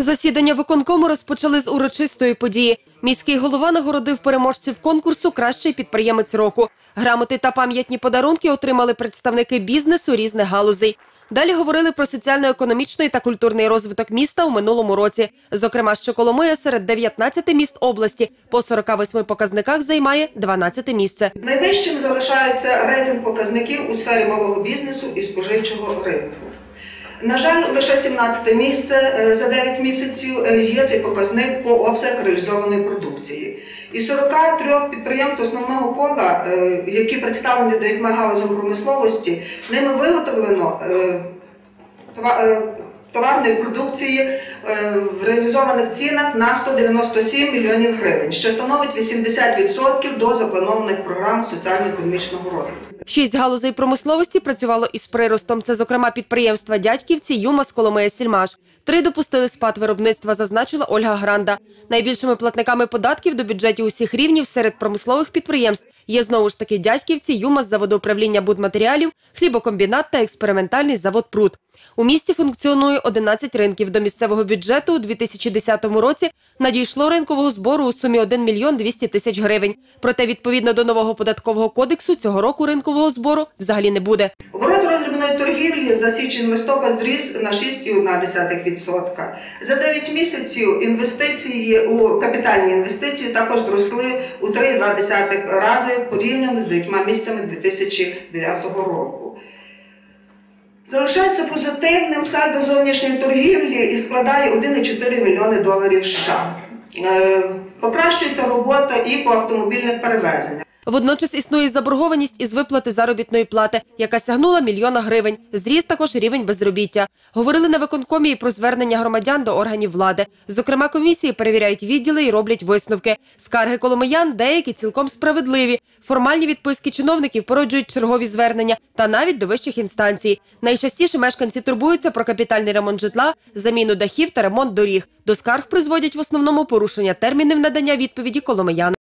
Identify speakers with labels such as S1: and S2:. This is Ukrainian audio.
S1: Засідання виконкому розпочали з урочистої події. Міський голова нагородив переможців конкурсу Кращий підприємець року. Грамоти та пам'ятні подарунки отримали представники бізнесу різних галузей. Далі говорили про соціально-економічний та культурний розвиток міста у минулому році. Зокрема, що Коломия серед 19 міст області по 48 показниках займає 12 місце.
S2: Найвищим залишається рейтинг показників у сфері малого бізнесу і споживчого ринку. На жаль, лише 17 місце е, за 9 місяців е, є цей показник по обсягах реалізованої продукції. І 43 підприємств основного кола, е, які представлені дев'ятьма галузями промисловості, ними виготовлено това- товарної продукції в реалізованих цінах на 197 мільйонів гривень, що становить 80% до запланованих програм соціально-економічного розвитку.
S1: Шість галузей промисловості працювало із приростом. Це, зокрема, підприємства Дядьківці, Юмас, Коломия, Сільмаш. Три допустили спад виробництва, зазначила Ольга Гранда. Найбільшими платниками податків до бюджетів усіх рівнів серед промислових підприємств є знову ж таки Дядьківці, Юмас, заводоуправління будматеріалів, хлібокомбінат та експериментальний завод Пруд. У місті функціонує 11 ринків. До місцевого у 2010 році надійшло ринкового збору у сумі 1 мільйон 200 тисяч гривень. Проте, відповідно до нового податкового кодексу, цього року ринкового збору взагалі не буде.
S2: Оборот роздрібної торгівлі за січень-листопад зріс на 6,1%. За 9 місяців інвестиції у капітальні інвестиції також зросли у 3,2 рази порівняно з деякими місяцями 2009 року. Залишається позитивним сальдо зовнішньої торгівлі і складає 1,4 мільйони доларів США. Е, Покращується робота і по автомобільних перевезеннях.
S1: Водночас існує заборгованість із виплати заробітної плати, яка сягнула мільйона гривень. Зріс також рівень безробіття. Говорили на виконкомі і про звернення громадян до органів влади. Зокрема, комісії перевіряють відділи і роблять висновки. Скарги коломиян деякі цілком справедливі. Формальні відписки чиновників породжують чергові звернення та навіть до вищих інстанцій. Найчастіше мешканці турбуються про капітальний ремонт житла, заміну дахів та ремонт доріг. До скарг призводять в основному порушення термінів надання відповіді коломиян.